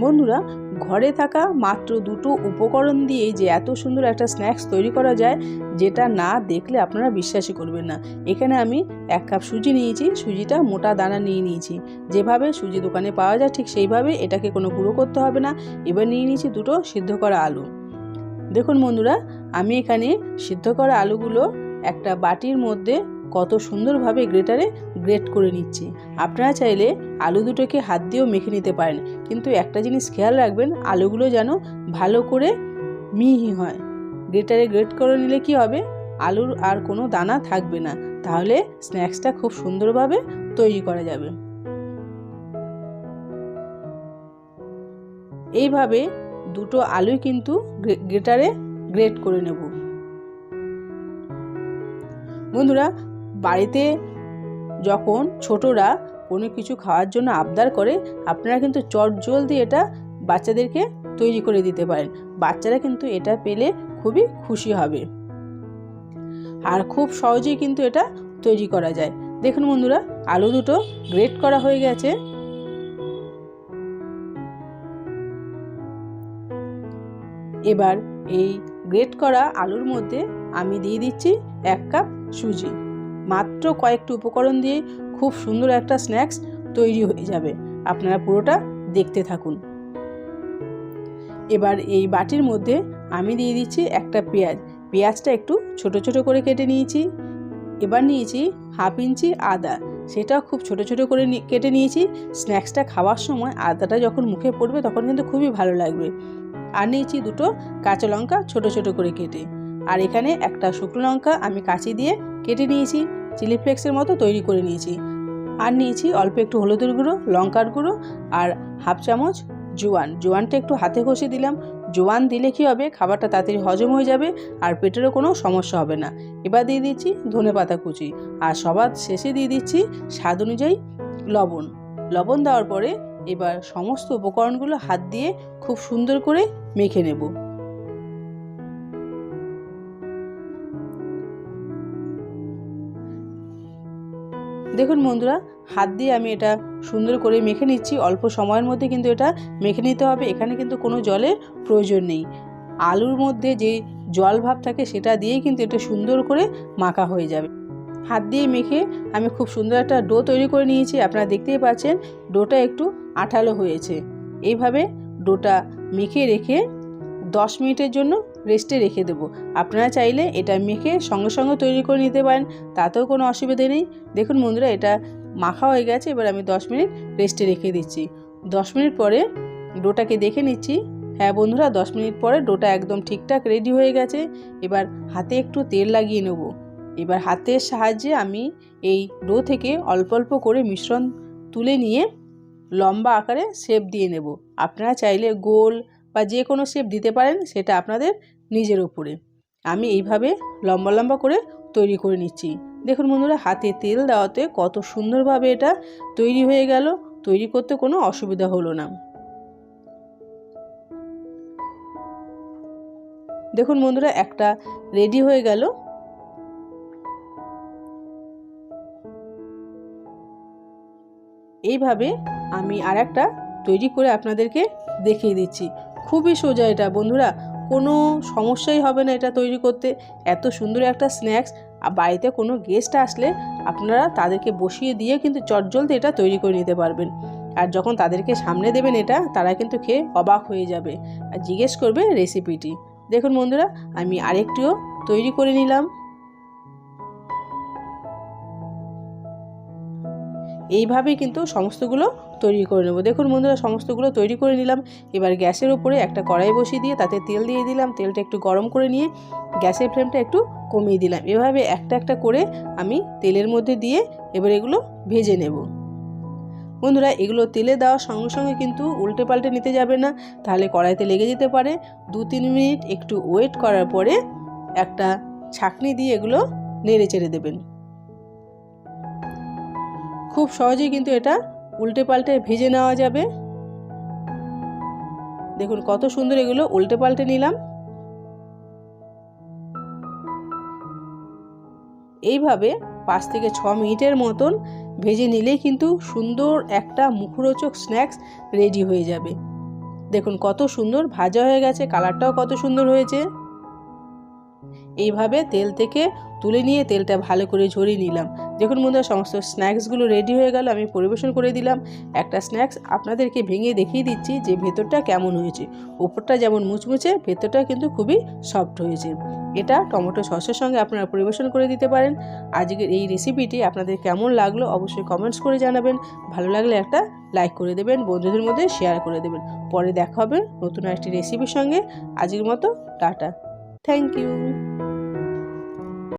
বন্ধুরা, ঘরে থাকা মাত্র দুটো উপকরণ দিয়ে যে এত সুন্দর একটা স্ন্যাক্স তৈরি করা যায়, যেটা না দেখলে আপনারা বিশ্বাসই করবেন না। এখানে আমি এক কাপ সুজি নিয়েছি, সুজিটা মোটা দানা নিয়ে নিয়েছি। যেভাবে সুজি দোকানে পাওয়া যায় ঠিক সেইভাবে এটাকে কোনো গুঁড়ো করতে হবে না। এবার নিয়ে নিয়েছি দুটো সিদ্ধ করা আলু। দেখুন বন্ধুরা, আমি এখানে সিদ্ধ করা আলুগুলো একটা বাটির মধ্যে কত সুন্দরভাবে গ্রেটারে গ্রেট করে নিচ্ছি। আপনারা চাইলে আলু দুটোকে হাত দিয়েও মেখে নিতে পারেন, কিন্তু একটা জিনিস খেয়াল রাখবেন, আলুগুলো যেন ভালো করে মিহি হয়। গ্রেটারে গ্রেট করে নিলে কি হবে? আলুর আর কোনো দানা থাকবে না, তাহলে স্ন্যাক্সটা খুব সুন্দরভাবে তৈরি করা যাবে। এইভাবে দুটো আলুই কিন্তু গ্রেটারে গ্রেট করে নেব। বন্ধুরা বাড়িতে যখন ছোটরা কোনো কিছু খাওয়ার জন্য আবদার করে, আপনারা কিন্তু চট জলদি এটা বাচ্চাদেরকে তৈরি করে দিতে পারেন। বাচ্চারা কিন্তু এটা পেলে খুবই খুশি হবে। আর খুব সহজেই কিন্তু এটা তৈরি করা যায়। দেখুন বন্ধুরা, আলু দুটো গ্রেট করা হয়ে গেছে। এবার এই গ্রেট করা আলুর মধ্যে আমি দিয়ে দিচ্ছি এক কাপ সুজি। মাত্র কয়েকটি উপকরণ দিয়ে খুব সুন্দর একটা স্ন্যাক্স তৈরি হয়ে যাবে। আপনারা পুরোটা দেখতে থাকুন। এবার এই বাটির মধ্যে আমি দিয়ে দিচ্ছি একটা পেঁয়াজ। পেঁয়াজটা একটু ছোট ছোট করে কেটে নিয়েছি। এবার নিয়েছি হাফ ইঞ্চি আদা। সেটাও খুব ছোট ছোট করে কেটে নিয়েছি। স্ন্যাক্সটা খাওয়ার সময় আদাটা যখন মুখে পড়বে তখন কিন্তু খুবই ভালো লাগবে। আর নিয়েছি দুটো কাঁচা লঙ্কা ছোট ছোট করে কেটে। আর এখানে একটা শুকনো লঙ্কা আমি কাঁচি দিয়ে কেটে নিয়েছি, চিলি ফ্লেক্সের মতো তৈরি করে নিয়েছি। আর নিয়েছি অল্প একটু হলুদের গুঁড়ো, লঙ্কার গুঁড়ো আর হাফ চামচ জোয়ান। জোয়ানটা একটু হাতে ঘষে দিলাম। জোয়ান দিলে কি হবে? খাবারটা তাড়াতাড়ি হজম হয়ে যাবে আর পেটেরও কোনো সমস্যা হবে না। এবার দিয়ে দিচ্ছি ধনে পাতা কুচি। আর সবার শেষে দিয়ে দিচ্ছি স্বাদ অনুযায়ী লবণ। লবণ দেওয়ার পরে এবার সমস্ত উপকরণগুলো হাত দিয়ে খুব সুন্দর করে মেখে নেব। দেখুন বন্ধুরা, হাত দিয়ে আমি এটা সুন্দর করে মেখে নিচ্ছি। অল্প সময়ের মধ্যে কিন্তু এটা মেখে নিতে হবে। এখানে কিন্তু কোনো জলের প্রয়োজন নেই। আলুর মধ্যে যে জল ভাব থাকে সেটা দিয়েই কিন্তু এটা সুন্দর করে মাখা হয়ে যাবে। হাত দিয়ে মেখে আমি খুব সুন্দর একটা ডো তৈরি করে নিয়েছি। আপনারা দেখতেই পাচ্ছেন, ডোটা একটু আঠালো হয়েছে। এইভাবে ডোটা মেখে রেখে দশ মিনিটের জন্য রেস্টে রেখে দেবো। আপনারা চাইলে এটা মেখে সঙ্গে সঙ্গে তৈরি করে নিতে পারেন, তাতেও কোনো অসুবিধে নেই। দেখুন বন্ধুরা, এটা মাখা হয়ে গেছে, এবার আমি দশ মিনিট রেস্টে রেখে দিচ্ছি। দশ মিনিট পরে ডোটাকে দেখে নিচ্ছি। হ্যাঁ বন্ধুরা, দশ মিনিট পরে ডোটা একদম ঠিকঠাক রেডি হয়ে গেছে। এবার হাতে একটু তেল লাগিয়ে নেব। এবার হাতের সাহায্যে আমি এই ডো থেকে অল্প অল্প করে মিশ্রণ তুলে নিয়ে লম্বা আকারে শেপ দিয়ে নেব। আপনারা চাইলে গোল বা যে কোনো শেপ দিতে পারেন, সেটা আপনাদের নিজের ওপরে আমি এইভাবে লম্বা লম্বা করে তৈরি করে নিচ্ছি। দেখুন বন্ধুরা, হাতে তেল দেওয়াতে কত সুন্দরভাবে এটা তৈরি হয়ে গেল। তৈরি করতে কোনো অসুবিধা হলো না। দেখুন বন্ধুরা, একটা রেডি হয়ে গেল। এইভাবে আমি আর একটা তৈরি করে আপনাদেরকে দেখিয়ে দিচ্ছি। খুবই সোজা এটা, বন্ধুরা। কোনো সমস্যাই হবে না এটা তৈরি করতে। এত সুন্দর একটা স্ন্যাক্স আর বাড়িতে কোনো গেস্ট আসলে আপনারা তাদেরকে বসিয়ে দিয়ে কিন্তু চটজলদি এটা তৈরি করে নিতে পারবেন। আর যখন তাদেরকে সামনে দেবেন এটা, তারা কিন্তু খেয়ে অবাক হয়ে যাবে। আর জিজ্ঞেস করবে রেসিপিটি দেখুন বন্ধুরা, আমি আরেকটিও তৈরি করে নিলাম। এইভাবেই কিন্তু সমস্তগুলো তৈরি করে নেব। দেখুন বন্ধুরা, সমস্তগুলো তৈরি করে নিলাম। এবার গ্যাসের উপরে একটা কড়াই বসিয়ে দিয়ে তাতে তেল দিয়ে দিলাম। তেলটা একটু গরম করে নিয়ে গ্যাসের ফ্লেমটা একটু কমিয়ে দিলাম। এভাবে একটা একটা করে আমি তেলের মধ্যে দিয়ে এবার এগুলো ভেজে নেব। বন্ধুরা, এগুলো তেলে দেওয়ার সঙ্গে সঙ্গে কিন্তু উল্টে পাল্টে নিতে যাবে না। তাহলে কড়াইতে লেগে যেতে পারে। দু তিন মিনিট একটু ওয়েট করার পরে একটা ছাকনি দিয়ে এগুলো নেড়ে চেড়ে দেবেন। খুব সহজেই কিন্তু এটা উল্টে পাল্টে ভেজে নেওয়া যাবে। দেখুন কত সুন্দর এগুলো উল্টে পাল্টে নিলাম। এইভাবে পাঁচ থেকে ছ মিনিটের মতন ভেজে নিলেই কিন্তু সুন্দর একটা মুখরোচক স্ন্যাক্স রেডি হয়ে যাবে। দেখুন কত সুন্দর ভাজা হয়ে গেছে, কালারটাও কত সুন্দর হয়েছে। এইভাবে তেল থেকে তুলে নিয়ে তেলটা ভালো করে ঝরিয়ে নিলাম। দেখুন বন্ধুরা, সমস্ত স্ন্যাক্সগুলো রেডি হয়ে গেল, আমি পরিবেশন করে দিলাম। একটা স্ন্যাক্স আপনাদেরকে ভেঙে দেখিয়ে দিচ্ছি যে ভেতরটা কেমন হয়েছে। উপরটা যেমন মুচমুচে, ভেতরটা কিন্তু খুবই সফট হয়েছে। এটা টমেটো সসের সঙ্গে আপনারা পরিবেশন করে দিতে পারেন। আজকের এই রেসিপিটি আপনাদের কেমন লাগল অবশ্যই কমেন্টস করে জানাবেন। ভালো লাগলে একটা লাইক করে দেবেন, বন্ধুদের মধ্যে শেয়ার করে দেবেন। পরে দেখা হবে নতুন একটি রেসিপির সঙ্গে। আজকের মতো, টাটা। Thank you